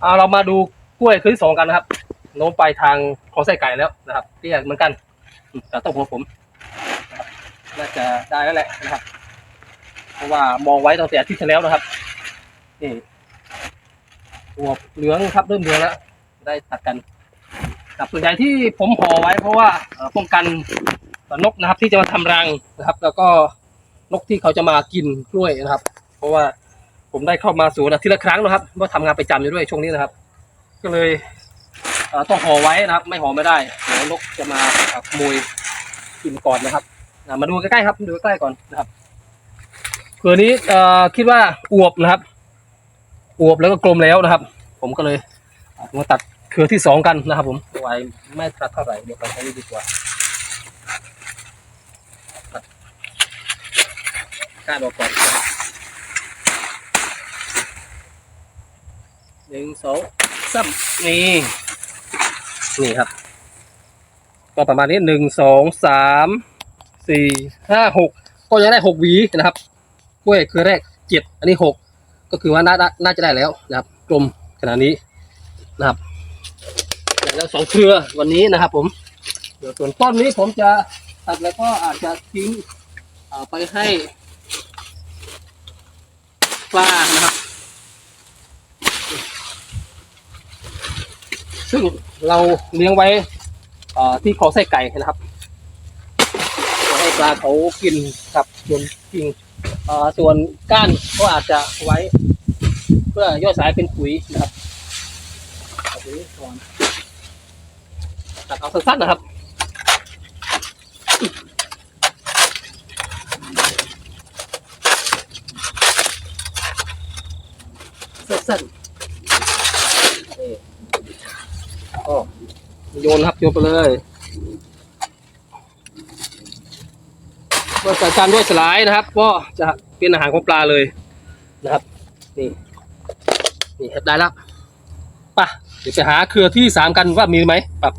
เอาเรามาดูกล้วยเครือที่สองกันนะครับโน้มไปทางของไส้ไก่แล้วนะครับเตี้ยเหมือนกันแต่ต้องหัวผมน่าจะได้แล้วแหละนะครับ เพราะว่ามองไว้ตั้งแต่อาทิตย์ที่แล้วนะครับนี่หัวเหลืองครับเริ่มเหลืองแล้วได้ตัดกันครับส่วนใหญ่ที่ผมห่อไว้ เพราะว่าป้องกันนกนะครับ ที่จะมาทำรังนะครับ แล้วก็นกที่เขาจะมากินกล้วยนะครับ เพราะว่า ผมได้เข้ามาสวนอาทิตย์ละครั้งนะครับเพราะทำงานประจำอยู่ด้วยช่วงนี้นะครับ ก็เลยต้องห่อไว้นะครับ ไม่ห่อไม่ได้เดี๋ยวนกจะมาขโมยกินก่อนนะครับมาดูใกล้ๆครับดูใกล้ๆก่อนนะครับเผื่อนี้คิดว่าอวบนะครับ อวบแล้วก็กลมแล้วนะครับ ผมก็เลยมาตัดเครือที่สองกันนะครับ ผมไว้ไม่ตัดเท่าไหร่เดี๋ยวไปใช้ดีกว่าตัดก้านออกก่อน หนึ่งสองสามนี่นี่ครับ ก็ประมาณนี้หนึ่งสองสามสี่ห้าหกก็ยังได้หกหวีนะครับกล้วยคือแรกเจ็ดอันนี้หกก็คือว่าน่าน่าจะได้แล้วนะครับกลมขนาดนี้นะครับแล้วสองเครือวันนี้นะครับผมเดี๋ยวส่วนต้นนี้ผมจะตัดแล้วก็อาจจะทิ้งไปให้ปลานะครับ ซึ่งเราเลี้ยงไว้ที่คลองไส้ไก่นะครับให้ปลาเขากินครับส่วนกิ่งส่วนก้านก็อาจจะไว้ เพื่อย่อยสายเป็นปุ๋ยนะครับเอาปุ๋ยก่อนตัดเอาสั้นๆนะครับสั้นๆ ก็โยนครับโยนไปเลยเมื่อจัดการด้วยสลายนะครับ ก็จะเป็นอาหารของปลาเลยนะครับ นี่นี่ได้แล้วป่ะเดี๋ยวไปหาเครือที่สามกันว่ามีไหมแบบ